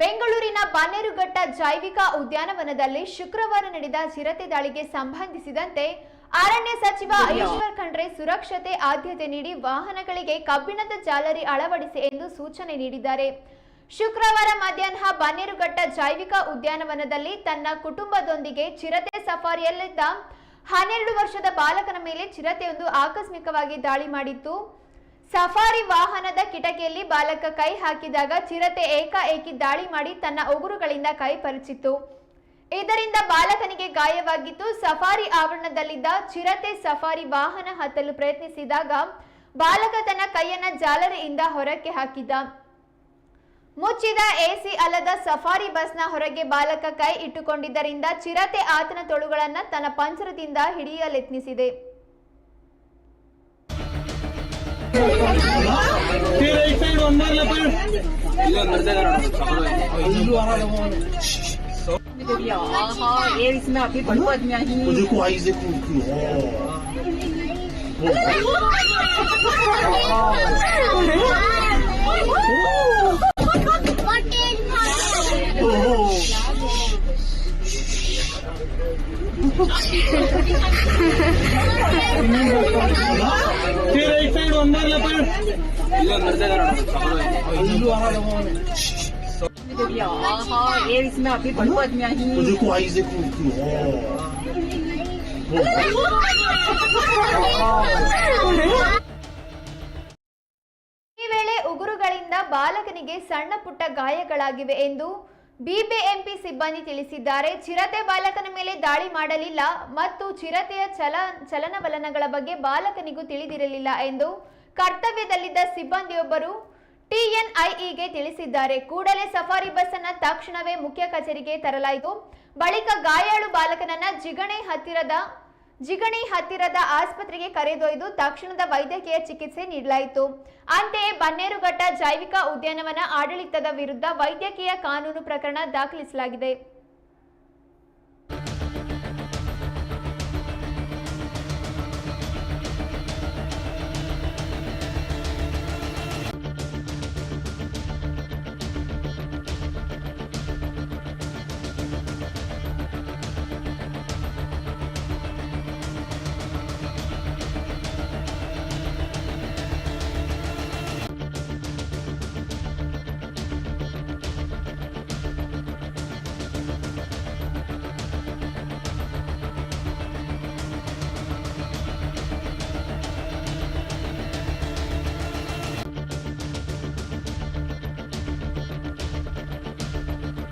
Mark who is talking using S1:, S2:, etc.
S1: ಬೆಂಗಳೂರಿನ ಬನ್ನೇರುಘಟ್ಟ ಜೈವಿಕ ಉದ್ಯಾನವನದಲ್ಲಿ ಶುಕ್ರವಾರ ನಡೆದ ಚಿರತೆ ದಾಳಿಗೆ ಸಂಬಂಧಿಸಿದಂತೆ ಅರಣ್ಯ ಸಚಿವ ಈಶ್ವರ್ ಖಂಡ್ರೆ ಸುರಕ್ಷತೆ ಆದ್ಯತೆ ನೀಡಿ ವಾಹನಗಳಿಗೆ ಕಬ್ಬಿಣದ ಜಾಲರಿ ಅಳವಡಿಸಿ ಎಂದು ಸೂಚನೆ ನೀಡಿದ್ದಾರೆ. ಶುಕ್ರವಾರ ಮಧ್ಯಾಹ್ನ ಬನ್ನೇರುಘಟ್ಟ ಜೈವಿಕ ಉದ್ಯಾನವನದಲ್ಲಿ ತನ್ನ ಕುಟುಂಬದೊಂದಿಗೆ ಚಿರತೆ ಸಫಾರಿಯಲ್ಲಿದ್ದ ಹನ್ನೆರಡು ವರ್ಷದ ಬಾಲಕನ ಮೇಲೆ ಚಿರತೆಯೊಂದು ಆಕಸ್ಮಿಕವಾಗಿ ದಾಳಿ ಮಾಡಿತ್ತು. ಸಫಾರಿ ವಾಹನದ ಕಿಟಕಿಯಲ್ಲಿ ಬಾಲಕ ಕೈ ಹಾಕಿದಾಗ ಚಿರತೆ ಏಕಾಏಕಿ ದಾಳಿ ಮಾಡಿ ತನ್ನ ಉಗುರುಗಳಿಂದ ಕೈ ಪರಿಚಿತ್ತು. ಇದರಿಂದ ಬಾಲಕನಿಗೆ ಗಾಯವಾಗಿತ್ತು ಸಫಾರಿ ಆವರಣದಲ್ಲಿದ್ದ ಚಿರತೆ ಸಫಾರಿ ವಾಹನ ಹತ್ತಲು ಪ್ರಯತ್ನಿಸಿದಾಗ ಬಾಲಕ ತನ್ನ ಕೈಯನ್ನ ಜಾಲರಿಯಿಂದ ಹೊರಕ್ಕೆ ಹಾಕಿದ ಮುಚ್ಚಿದ ಎಸಿ ಅಲ್ಲದ ಸಫಾರಿ ಬಸ್ನ ಹೊರಗೆ ಬಾಲಕ ಕೈ ಇಟ್ಟುಕೊಂಡಿದ್ದರಿಂದ ಚಿರತೆ ಆತನ ತೊಳುಗಳನ್ನ ತನ್ನ ಪಂಚರದಿಂದ ಹಿಡಿಯಲೆತ್ನಿಸಿದೆ.
S2: फिर एक साइड अंदर लपेट
S3: भैया आहा ये इसमें अभी बड़ो आदमी आई
S4: वो देखो आइज देखो उनकी
S2: फिर एक साइड अंदर लपेट
S3: भैया आहा ये इसमें अभी बड़ो आदमी आई
S4: वो देखो आइज देखो उनकी
S1: ಈ ವೇಳೆ ಉಗುರುಗಳಿಂದ ಬಾಲಕನಿಗೆ ಸಣ್ಣ ಪುಟ್ಟ ಗಾಯಗಳಾಗಿವೆ ಎಂದು ಬಿಬಿಎಂಪಿ ಸಿಬ್ಬಂದಿ ತಿಳಿಸಿದ್ದಾರೆ, ಚಿರತೆ ಬಾಲಕನ ಮೇಲೆ ದಾಳಿ ಮಾಡಲಿಲ್ಲ ಮತ್ತು ಚಿರತೆಯ ಚಲ, ಚಲನವಲನಗಳ ಬಗ್ಗೆ ಬಾಲಕನಿಗೂ ತಿಳಿದಿರಲಿಲ್ಲ ಎಂದು ಕರ್ತವ್ಯದಲ್ಲಿದ್ದ ಸಿಬ್ಬಂದಿಯೊಬ್ಬರು ಟಿಎನ್ಐಇಗೆ ತಿಳಿಸಿದ್ದಾರೆ. ಕೂಡಲೇ ಸಫಾರಿ ಬಸ್ ಅನ್ನ ತಕ್ಷಣವೇ ಮುಖ್ಯ ಕಚೇರಿಗೆ ತರಲಾಯಿತು. ಬಳಿಕ ಗಾಯಾಳು ಬಾಲಕನನ್ನ ಜಿಗಣೆ ಹತ್ತಿರದ ಜಿಗಣಿ ಹತ್ತಿರದ ಆಸ್ಪತ್ರೆಗೆ ಕರೆದೊಯ್ದು ತಕ್ಷಣದ ವೈದ್ಯಕೀಯ ಚಿಕಿತ್ಸೆ ನೀಡಲಾಯಿತು. ಅಂತೆಯೇ ಬನ್ನೇರುಘಟ್ಟ ಜೈವಿಕ ಉದ್ಯಾನವನ ಆಡಳಿತದ ವಿರುದ್ಧ ವೈದ್ಯಕೀಯ ಕಾನೂನು ಪ್ರಕರಣ ದಾಖಲಿಸಲಾಗಿದೆ.